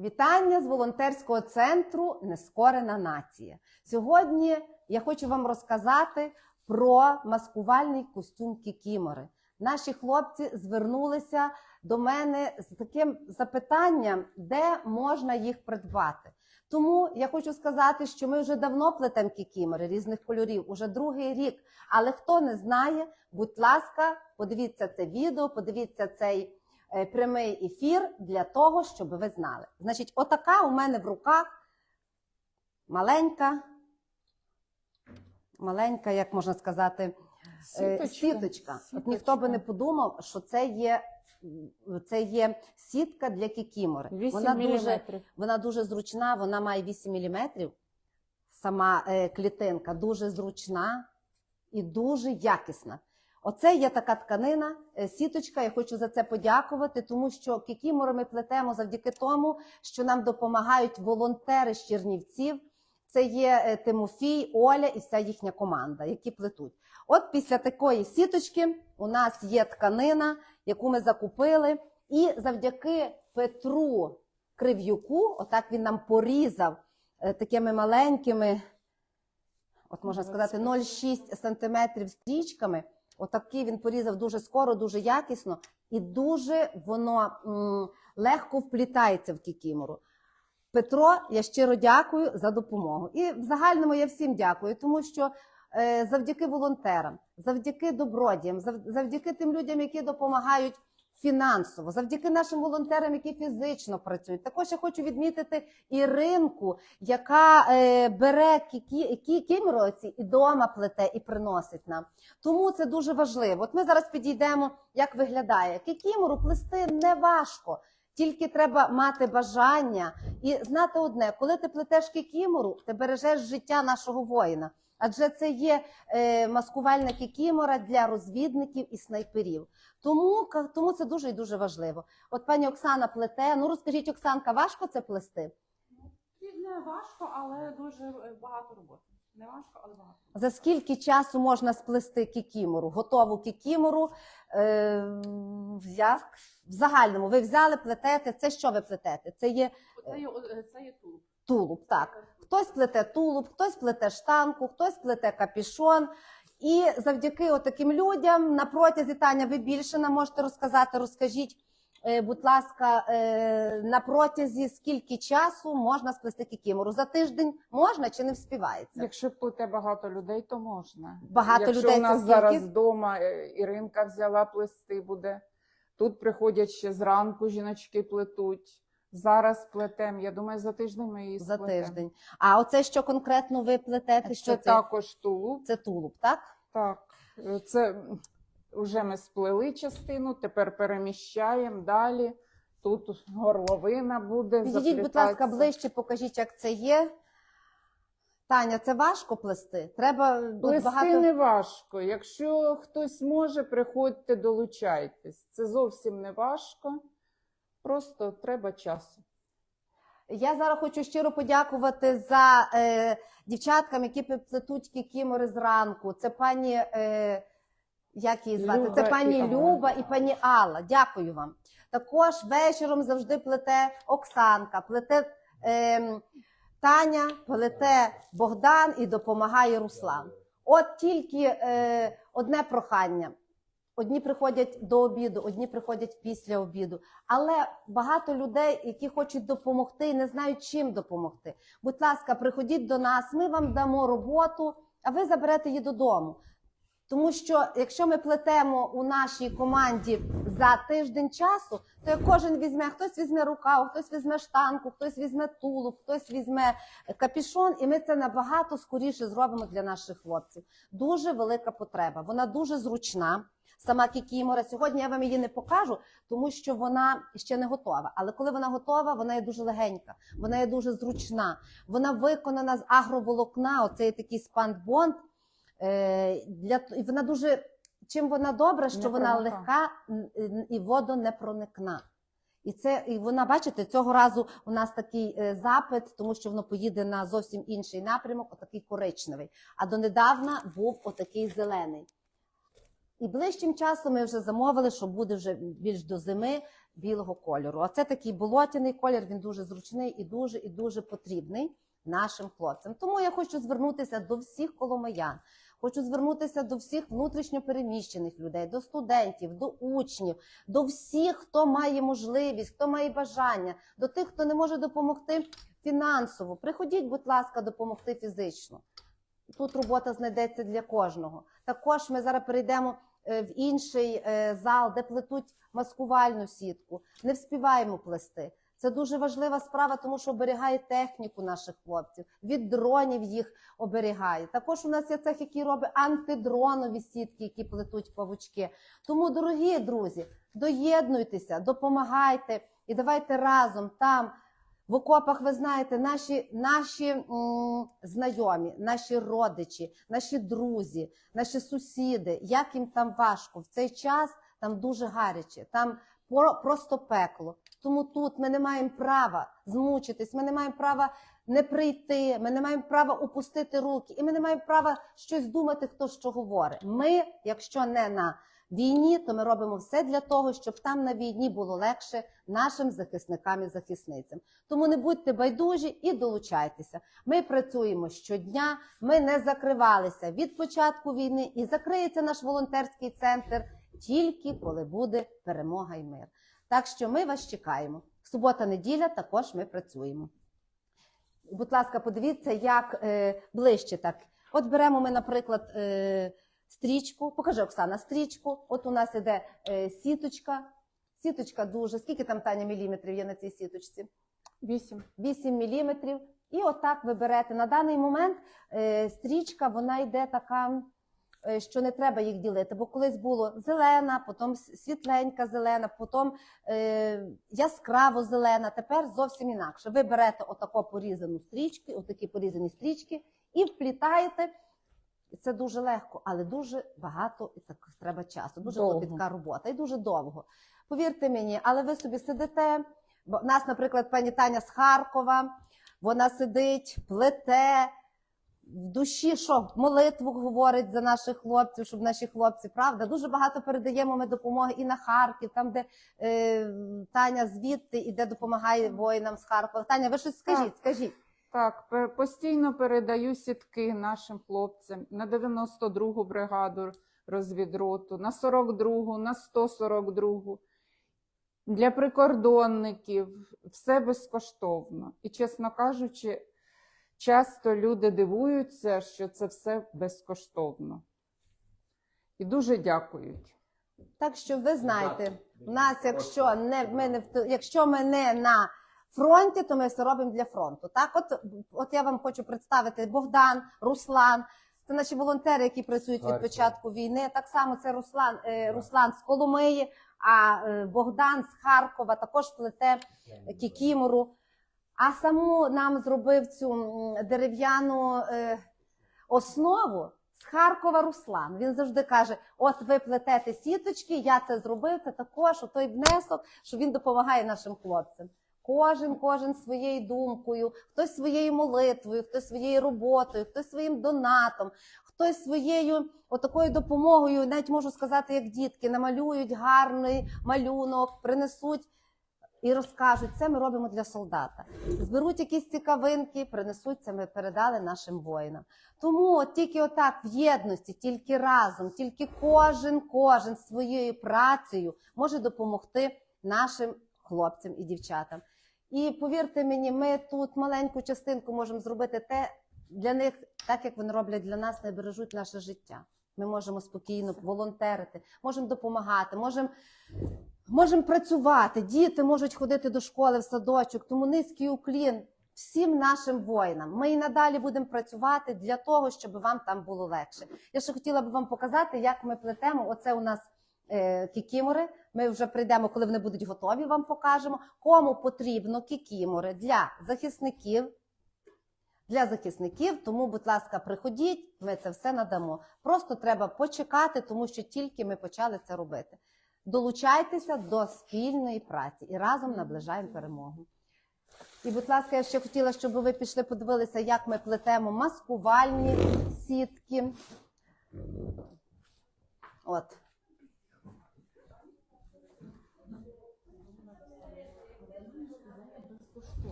Вітання з волонтерського центру Нескорена нація. Сьогодні я хочу вам розказати про маскувальний костюм Кікімори. Наші хлопці звернулися до мене з таким запитанням, де можна їх придбати. Тому я хочу сказати, що ми вже давно плетемо кікімори різних кольорів, уже другий рік. Але хто не знає, будь ласка, подивіться це відео, подивіться цей прямий ефір для того, щоб ви знали. Значить, отака у мене в руках маленька, маленька, як можна сказати, е, сіточка. От ніхто би не подумав, що це є. Це є сітка для кікімори. 8 Вона дуже, вона дуже зручна, вона має 8 мм. Сама е, клітинка дуже зручна і дуже якісна. Оце є така тканина, е, сіточка. Я хочу за це подякувати, тому що кікімори ми плетемо завдяки тому, що нам допомагають волонтери з Чернівців. Це є е, Тимофій, Оля і вся їхня команда, які плетуть. От після такої сіточки у нас є тканина, яку ми закупили, і завдяки Петру Крив'юку, отак він нам порізав е, такими маленькими, от можна сказати, 0,6 сантиметрів стрічками. Отакий він порізав дуже скоро, дуже якісно, і дуже воно м, легко вплітається в кікімору. Петро, я щиро дякую за допомогу. І в загальному я всім дякую, тому що е, завдяки волонтерам, завдяки добродіям, зав- завдяки тим людям, які допомагають фінансово, завдяки нашим волонтерам, які фізично працюють. Також я хочу відмітити Іринку, яка е, бере кікі, кі, кімероці і дома плете і приносить нам. Тому це дуже важливо. От ми зараз підійдемо, як виглядає. Кікімору плести не важко. Тільки треба мати бажання і знати одне, коли ти плетеш кікімору, ти бережеш життя нашого воїна. Адже це є е, маскувальна кікімора для розвідників і снайперів. Тому, тому це дуже і дуже важливо. От пані Оксана плете. Ну розкажіть, Оксанка, важко це плести? Не важко, але дуже е, багато роботи. Не важко, але багато. За скільки часу можна сплести кікімору? Готову кікімору? Е, як в загальному ви взяли, плетете. Це що ви плетете? Це є Це є, е, це є тулуб. Тулуб. Так. Хтось плете тулуб, хтось плете штанку, хтось плете капішон. І завдяки таким людям на протязі Таня, ви більше нам можете розказати. Розкажіть, е, будь ласка, е, на протязі скільки часу можна сплести кікімору? За тиждень можна чи не вспівається? Якщо плете багато людей, то можна. Багато Якщо людей у нас це зараз вдома е, Іринка взяла плести буде. Тут приходять ще зранку жіночки плетуть. Зараз плетем. Я думаю, за тиждень ми її За сплетем. тиждень. А оце що конкретно ви плетете? Це, Що це? також тулуб. Це тулуб, так? Так, е, це вже ми сплели частину, тепер переміщаємо далі. Тут горловина буде. Підійдіть, будь ласка, ближче, покажіть, як це є. Таня, це важко плести? Треба тут Плести багато. не важко. Якщо хтось може, приходьте, долучайтесь. Це зовсім не важко. Просто треба часу. Я зараз хочу щиро подякувати за е, дівчаткам, які плетуть кікімори зранку. Це пані, е, як її звати? Люба це пані і Люба і пані Алла. Дякую вам. Також вечором завжди плете Оксанка, плете е, Таня, плете Богдан і допомагає Руслан. От тільки е, одне прохання. Одні приходять до обіду, одні приходять після обіду. Але багато людей, які хочуть допомогти і не знають, чим допомогти. Будь ласка, приходіть до нас, ми вам дамо роботу, а ви заберете її додому. Тому що якщо ми плетемо у нашій команді за тиждень часу, то як кожен візьме, хтось візьме рукав, хтось візьме штанку, хтось візьме тулуб, хтось візьме капішон, і ми це набагато скоріше зробимо для наших хлопців. Дуже велика потреба. Вона дуже зручна. Сама кікімора. Сьогодні я вам її не покажу, тому що вона ще не готова. Але коли вона готова, вона є дуже легенька, вона є дуже зручна. Вона виконана з агроволокна. Оце є такий спандбонд. Е, для і вона дуже чим вона добра, що Не вона легка н- н- і водонепроникна. І це і вона, бачите, цього разу у нас такий е, запит, тому що воно поїде на зовсім інший напрямок, отакий коричневий. А донедавна був отакий зелений. І ближчим часом ми вже замовили, що буде вже більш до зими білого кольору. Оце такий болотяний колір, він дуже зручний і дуже і дуже потрібний нашим хлопцям. Тому я хочу звернутися до всіх коломиян. Хочу звернутися до всіх внутрішньопереміщених людей, до студентів, до учнів, до всіх, хто має можливість, хто має бажання, до тих, хто не може допомогти фінансово. Приходіть, будь ласка, допомогти фізично. Тут робота знайдеться для кожного. Також ми зараз перейдемо е, в інший е, зал, де плетуть маскувальну сітку. Не вспіваємо плести. Це дуже важлива справа, тому що оберігає техніку наших хлопців, від дронів їх оберігає. Також у нас є цех, який робить антидронові сітки, які плетуть павучки. Тому, дорогі друзі, доєднуйтеся, допомагайте і давайте разом там. В окопах, ви знаєте, наші, наші м, знайомі, наші родичі, наші друзі, наші сусіди, як їм там важко в цей час, там дуже гаряче, там просто пекло. Тому тут ми не маємо права змучитись, ми не маємо права не прийти, ми не маємо права опустити руки, і ми не маємо права щось думати, хто що говорить. Ми, якщо не на війні, то ми робимо все для того, щоб там на війні було легше нашим захисникам і захисницям. Тому не будьте байдужі і долучайтеся. Ми працюємо щодня, ми не закривалися від початку війни, і закриється наш волонтерський центр тільки коли буде перемога і мир. Так що ми вас чекаємо. Субота, неділя також ми працюємо. Будь ласка, подивіться, як е, ближче так. От беремо ми, наприклад, е, стрічку. Покажи, Оксана, стрічку. От у нас іде е, сіточка. Сіточка дуже. Скільки там Таня міліметрів є на цій сіточці? Вісім. 8 міліметрів. І отак ви берете. На даний момент е, стрічка вона йде така, що не треба їх ділити. Бо колись було зелена, потім світленька зелена, потім е, яскраво зелена. Тепер зовсім інакше. Ви берете отаку порізану стрічку, отакі порізані стрічки і вплітаєте. Це дуже легко, але дуже багато і так треба часу. Дуже Довго. клопітка робота і дуже довго. Повірте мені, але ви собі сидите. Бо нас, наприклад, пані Таня з Харкова, вона сидить, плете. В душі що молитву говорить за наших хлопців, щоб наші хлопці, правда, дуже багато передаємо ми допомоги і на Харків, там, де е, Таня звідти і де допомагає воїнам з Харкова. Таня, ви щось скажіть, скажіть. Так, постійно передаю сітки нашим хлопцям на 92-гу бригаду розвідроту, на 42-гу, на 142-гу. Для прикордонників все безкоштовно. І, чесно кажучи, часто люди дивуються, що це все безкоштовно. І дуже дякують. Так що ви знаєте, в нас, якщо не ми не в- якщо ми не на фронті, то ми все робимо для фронту. Так, от, от я вам хочу представити Богдан, Руслан. Це наші волонтери, які працюють від початку війни. Так само це Руслан, е, Руслан з Коломиї, а е, Богдан з Харкова також плете кікімору. А саму нам зробив цю дерев'яну е, основу з Харкова Руслан. Він завжди каже: от ви плетете сіточки, я це зробив. Це також у той внесок, що він допомагає нашим хлопцям. Кожен, кожен своєю думкою, хтось своєю молитвою, хтось своєю роботою, хтось своїм донатом, хтось своєю отакою допомогою, навіть можу сказати, як дітки, намалюють гарний малюнок, принесуть і розкажуть, це ми робимо для солдата. Зберуть якісь цікавинки, принесуть це. Ми передали нашим воїнам. Тому от тільки отак в єдності, тільки разом, тільки кожен, кожен своєю працею може допомогти нашим хлопцям і дівчатам. І повірте мені, ми тут маленьку частинку можемо зробити те для них, так як вони роблять для нас, не бережуть наше життя. Ми можемо спокійно волонтерити, можемо допомагати, можемо можемо працювати. Діти можуть ходити до школи в садочок. Тому низький уклін всім нашим воїнам. Ми і надалі будемо працювати для того, щоб вам там було легше. Я ще хотіла б вам показати, як ми плетемо. Оце у нас е, кікімори. Ми вже прийдемо, коли вони будуть готові. Вам покажемо, кому потрібно кікімори для захисників. Для захисників, тому, будь ласка, приходіть, ми це все надамо. Просто треба почекати, тому що тільки ми почали це робити. Долучайтеся до спільної праці і разом наближаємо перемогу. І, будь ласка, я ще хотіла, щоб ви пішли, подивилися, як ми плетемо маскувальні сітки. От.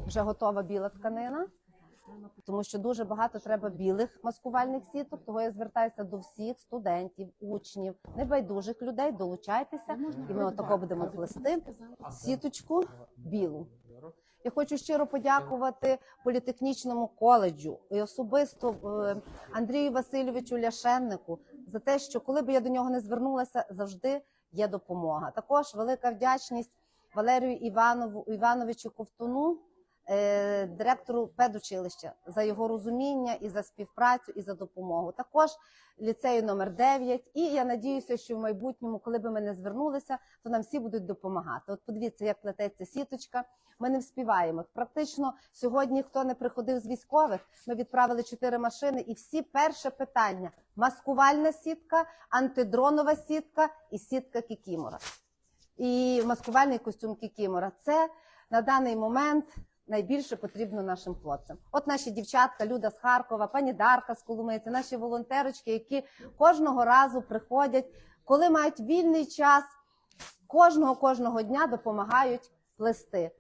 Вже готова біла тканина, тому що дуже багато треба білих маскувальних сіток. Того я звертаюся до всіх студентів, учнів, небайдужих людей. Долучайтеся, і ми отако будемо плести сіточку білу. Я хочу щиро подякувати політехнічному коледжу і особисто е, Андрію Васильовичу Ляшеннику за те, що коли б я до нього не звернулася, завжди є допомога. Також велика вдячність Валерію Іванову Івановичу Ковтуну, директору педучилища, за його розуміння і за співпрацю і за допомогу. Також ліцею номер 9. І я надіюся, що в майбутньому, коли би ми не звернулися, то нам всі будуть допомагати. От подивіться, як плететься сіточка. Ми не вспіваємо. Практично сьогодні, хто не приходив з військових, ми відправили чотири машини, і всі перше питання: маскувальна сітка, антидронова сітка і сітка Кікімора. І маскувальний костюм Кікімора. Це на даний момент найбільше потрібно нашим хлопцям. От наші дівчатка, Люда з Харкова, пані Дарка з Коломиці, наші волонтерочки, які кожного разу приходять, коли мають вільний час, кожного кожного дня допомагають плести.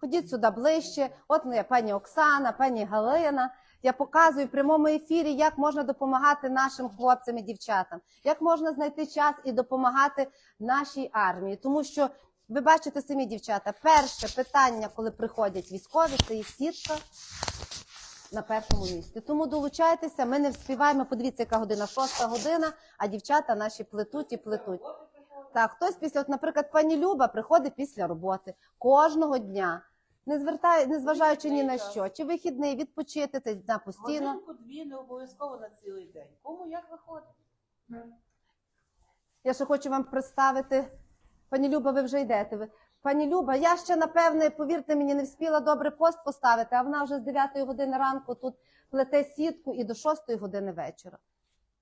Ходіть сюди ближче. От моя пані Оксана, пані Галина. Я показую в прямому ефірі, як можна допомагати нашим хлопцям і дівчатам, як можна знайти час і допомагати нашій армії. Тому що ви бачите самі дівчата, перше питання, коли приходять військові, це їх сітка на першому місці. Тому долучайтеся, ми не вспіваємо. Подивіться, яка година, шоста година, а дівчата наші плетуть і плетуть. Так, хтось після, от, наприклад, пані Люба приходить після роботи кожного дня, не звертає, не зважаючи ні на що, чи вихідний, відпочити це на постійно. Годинку дві не обов'язково на цілий день. Кому як виходить? Я ще хочу вам представити. Пані Люба, ви вже йдете. Ви. Пані Люба, я ще напевне, повірте мені, не встигла добре пост поставити, а вона вже з 9 години ранку тут плете сітку і до 6 години вечора.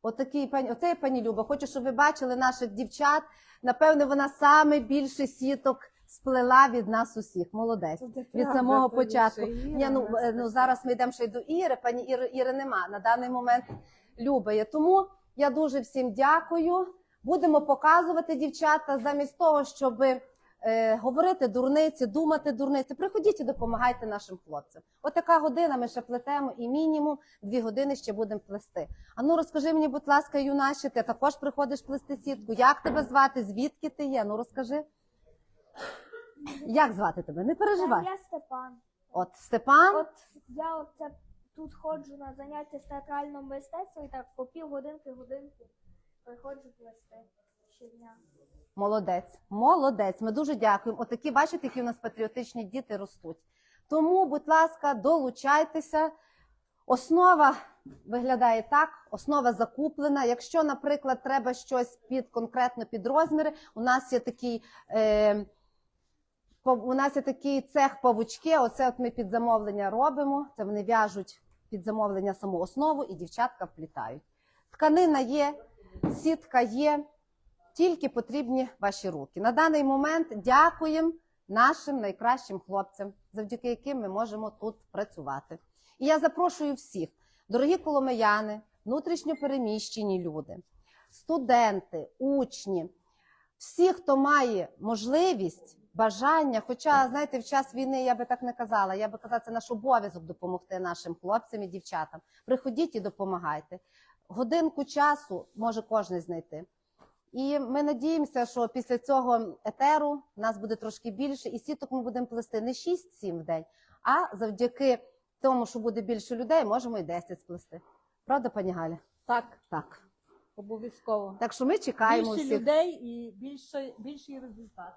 Отакий пані, оце пані Люба. Хочу, щоб ви бачили наших дівчат. Напевне, вона саме більше сіток сплела від нас усіх. Молодець. Від самого початку. Ні, ну, е, ну зараз ми йдемо ще й до Іри. Пані Іри, Іри нема. На даний момент Люба є. Тому я дуже всім дякую. Будемо показувати дівчата замість того, щоб е, говорити дурниці, думати дурниці. Приходіть і допомагайте нашим хлопцям. Отака година ми ще плетемо, і мінімум дві години ще будемо плести. А ну розкажи мені, будь ласка, юначе, ти також приходиш плести сітку. Як тебе звати? Звідки ти є? Ну розкажи. Як звати тебе? Не переживай. Я Степан. От Степан. От я оце тут ходжу на заняття з театрального мистецтва і так по півгодинки, годинки приходжу плести щодня. Молодець, молодець. Ми дуже дякуємо. Отакі, бачите, які у нас патріотичні діти ростуть. Тому, будь ласка, долучайтеся. Основа виглядає так: основа закуплена. Якщо, наприклад, треба щось під конкретно під розміри, у нас є такий. Е, у нас є такий цех павучки. Оце от ми під замовлення робимо. Це вони в'яжуть під замовлення саму основу, і дівчатка вплітають. Тканина є, сітка є тільки потрібні ваші руки. На даний момент дякуємо нашим найкращим хлопцям, завдяки яким ми можемо тут працювати. І я запрошую всіх, дорогі коломияни, внутрішньо переміщені люди, студенти, учні, всі, хто має можливість, бажання. Хоча, знаєте, в час війни я би так не казала. Я би казала, це наш обов'язок допомогти нашим хлопцям і дівчатам. Приходіть і допомагайте. Годинку часу може кожен знайти. І ми надіємося, що після цього етеру нас буде трошки більше, і сіток ми будемо плести не 6-7 в день, а завдяки тому, що буде більше людей, можемо і 10 сплести. Правда, пані Галя? Так, Так. обов'язково. Так що ми чекаємо Більше всіх. людей і більше, більший результат.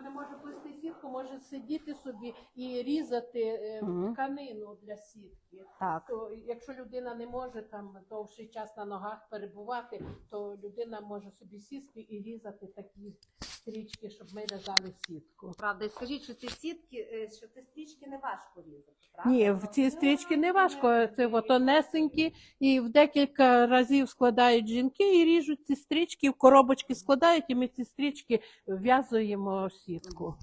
Хто не може плести сітку, може сидіти собі і різати е, Мгм. тканину для сітки. Так. То, якщо людина не може там довший час на ногах перебувати, то людина може собі сісти і різати такі стрічки, щоб ми в'язали сітку. Правда, і скажіть, що ці сітки, що ці стрічки не важко різати. правда? Ні, в ці стрічки не важко, це от тонесенькі, і в декілька разів складають жінки і ріжуть ці стрічки, в коробочки складають, і ми ці стрічки в'язуємо в сітку.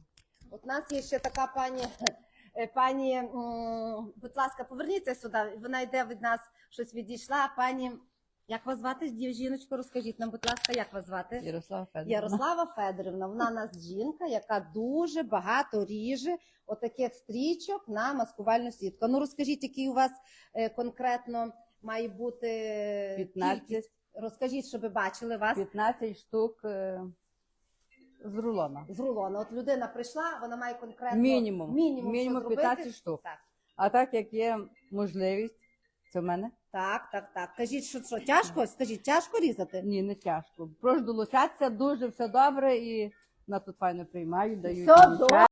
От у нас є ще така пані. е, Пані, будь ласка, поверніться сюди. Вона йде від нас, щось відійшла. Пані Як вас звати, дів- жіночко? Розкажіть нам, будь ласка, як вас звати? Ярослава Федоровна. Ярослава Федорівна. Вона у нас жінка, яка дуже багато ріже отаких стрічок на маскувальну сітку. Ну розкажіть, який у вас е, конкретно має бути е, 15. кількість? Розкажіть, щоб бачили вас 15 штук е, з рулона. з рулона. От людина прийшла, вона має конкретно Мінімум. мінімум, Мінімум що 15 штук. Так, А так як є можливість, це в мене так, так, так. Кажіть, що, що тяжко? Скажіть, тяжко різати? ні, не тяжко. Прошу долучатися, дуже все добре і нас тут файно приймають, дають Все добре.